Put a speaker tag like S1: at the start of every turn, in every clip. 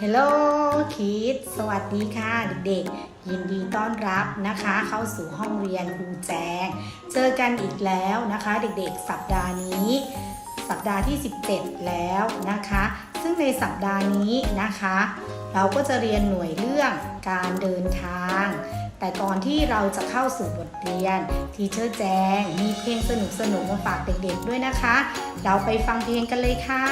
S1: Hello Kids สวัสดีค่ะเด็กๆ ยินดีต้อนรับนะคะ เข้าสู่ห้องเรียนครูแจง เจอกันอีกแล้วนะคะ เด็กๆ สัปดาห์นี้ สัปดาห์ที่ 17 แล้วนะคะ ซึ่งในสัปดาห์นี้นะคะ เราก็จะเรียนหน่วยเรื่องการเดินทาง แต่ก่อนที่เราจะเข้าสู่บทเรียน ทีเชอร์แจงมีเพลงสนุกๆมาฝากเด็กๆด้วยนะคะ เราไปฟังเพลงกันเลยค่ะ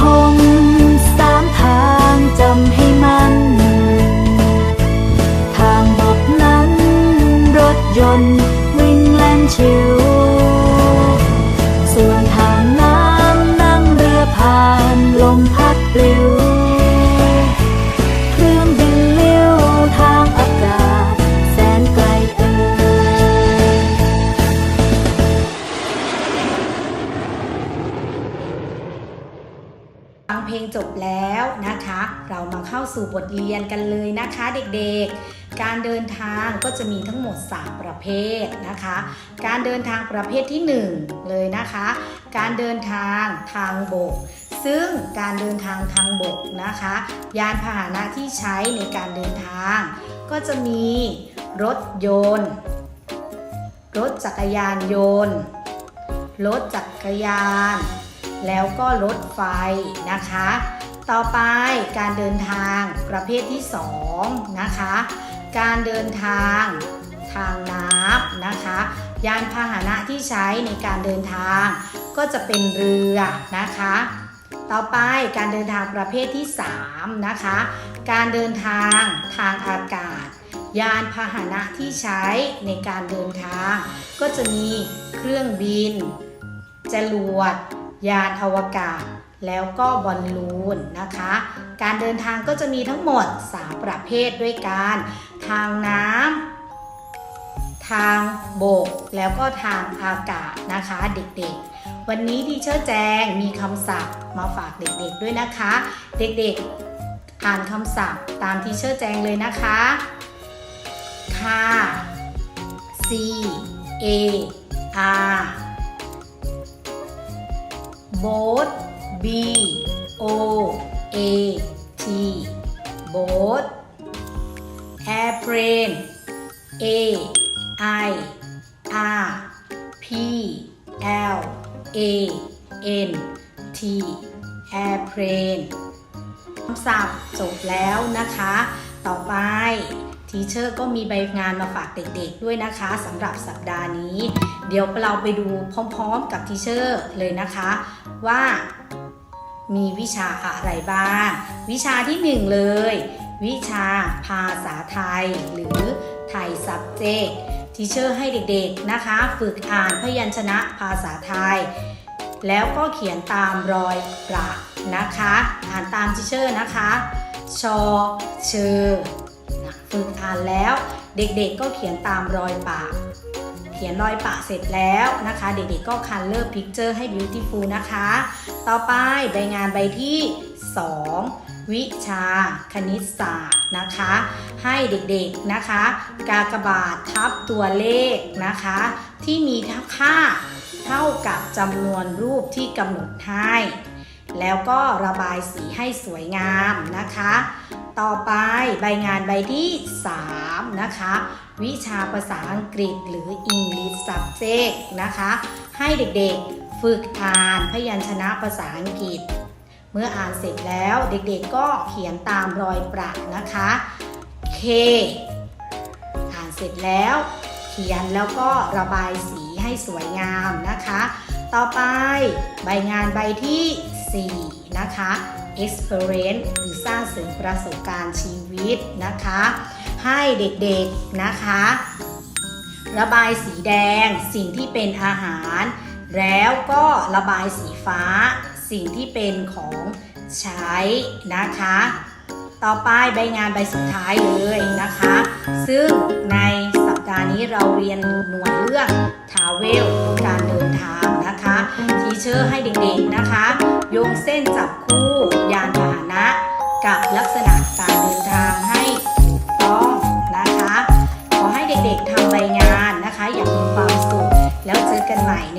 S2: มน ลงจบแล้วนะ
S1: คะ เรามาเข้าสู่บทเรียนกันเลยนะคะเด็กๆ การเดินทางก็จะมีทั้งหมด 3 ประเภทนะคะ การเดินทางประเภทที่ 1 เลยนะคะ การเดินทางทางบก ซึ่งการเดินทางทางบกนะคะ ยานพาหนะที่ใช้ในการเดินทาง ก็จะมีรถยนต์ รถจักรยานยนต์ รถจักรยาน แล้วก็รถไฟนะคะ ต่อไปการเดินทางประเภทที่2นะคะ การเดินทางทางน้ำนะคะ ยานพาหนะที่ใช้ในการเดินทาง ก็จะเป็นเรือนะคะ ต่อไปการเดินทางประเภทที่3นะคะ การเดินทางทางอากาศ ยานพาหนะที่ใช้ในการเดินทาง ก็จะมีเครื่องบินจรวด ยานอวกาศ แล้วก็บอลลูนนะคะ การเดินทางก็จะมีทั้งหมด 3 ประเภทด้วยกัน ทางน้ำทางบก แล้วก็ทางอากาศนะคะเด็กๆ วันนี้ทีเชอร์แจงมีคำศัพท์มาฝากเด็กๆด้วยนะคะ เด็กๆ อ่านคำศัพท์ตามทีเชอร์แจงเลยนะคะค่ะ C A R boat B O A T boat airplane A I R P L A N T airplane คำศัพท์จบแล้วนะคะ ต่อไป ทีเชอร์ก็มีใบงานมาฝากเด็กๆด้วยนะคะสำหรับสัปดาห์นี้ เดี๋ยวเราไปดูพร้อมๆกับทีเชอร์เลยนะคะ ว่ามีวิชาอะไรบ้าง วิชาที่หนึ่งเลย วิชาภาษาไทย หรือไทย subject ทีเชอร์ให้เด็กๆนะคะ ฝึกอ่านพยัญชนะภาษาไทย แล้วก็เขียนตามรอยประนะคะ อ่านตามทีเชอร์นะคะ ชอเชอ ฝึกอ่านแล้ว เด็กๆก็เขียนตามรอยปากเขียนรอยปะเสร็จแล้วนะคะ เด็กๆก็ color picture ให้ beautiful นะคะ ต่อไปใบงานใบที่ 2 วิชาคณิตศาสตร์นะคะ ให้เด็กๆนะคะ กากบาททับตัวเลขนะคะ ที่มีค่าเท่ากับจำนวนรูปที่กำหนดให้ แล้วก็ระบายสีให้สวยงามนะคะ ต่อไปใบงานใบที่ 3 นะคะ วิชาภาษาอังกฤษหรือ English subject นะคะ ให้เด็กๆฝึกอ่านพยัญชนะภาษาอังกฤษ เมื่ออ่านเสร็จแล้วเด็กๆก็เขียนตามรอยประนะคะ K อ่านเสร็จแล้ว เขียนแล้วก็ระบายสีให้สวยงามนะคะ ต่อไปใบงานใบที่ 4 นะคะ experience หรือสร้างเสริมประสบการณ์ชีวิตนะคะ ให้เด็กๆนะคะ ระบายสีแดงสิ่งที่เป็นอาหาร แล้วก็ระบายสีฟ้า สิ่งที่เป็นของใช้นะคะ ต่อไปใบงานใบสุดท้ายเลยนะคะ ซึ่งในสัปดาห์นี้เราเรียนหน่วยเรื่อง Travel การเดินทาง เชอร์ให้เด็กๆนะคะ โยงเส้นจับคู่ยานพาหนะ กับลักษณะการเดินทางให้ถูกต้องนะคะ ขอให้เด็กๆทำใบงานนะคะ อย่างมีความสุขแล้วเจอกันใหม่ใน